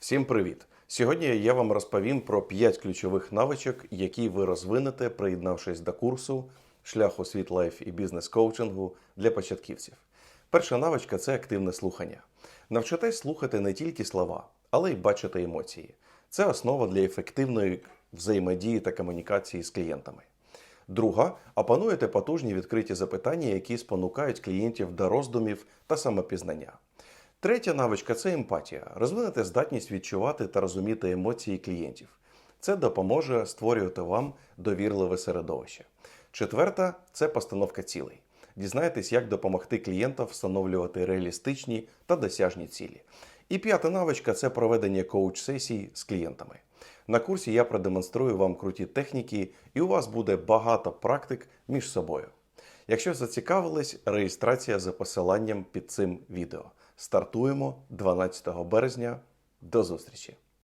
Всім привіт! Сьогодні я вам розповім про 5 ключових навичок, які ви розвинете, приєднавшись до курсу шлях у світ лайф і бізнес коучингу для початківців. Перша навичка це активне слухання. Навчитесь слухати не тільки слова, але й бачити емоції. Це основа для ефективної взаємодії та комунікації з клієнтами. Друга опануєте потужні відкриті запитання, які спонукають клієнтів до роздумів та самопізнання. Третя навичка це емпатія. Розвинете здатність відчувати та розуміти емоції клієнтів. Це допоможе створювати вам довірливе середовище. Четверта це постановка цілей. Дізнайтесь, як допомогти клієнтам встановлювати реалістичні та досяжні цілі. І п'ята навичка це проведення коуч-сесій з клієнтами. На курсі я продемонструю вам круті техніки, і у вас буде багато практик між собою. Якщо зацікавились, реєстрація за посиланням під цим відео. Стартуємо 12 березня. До зустрічі!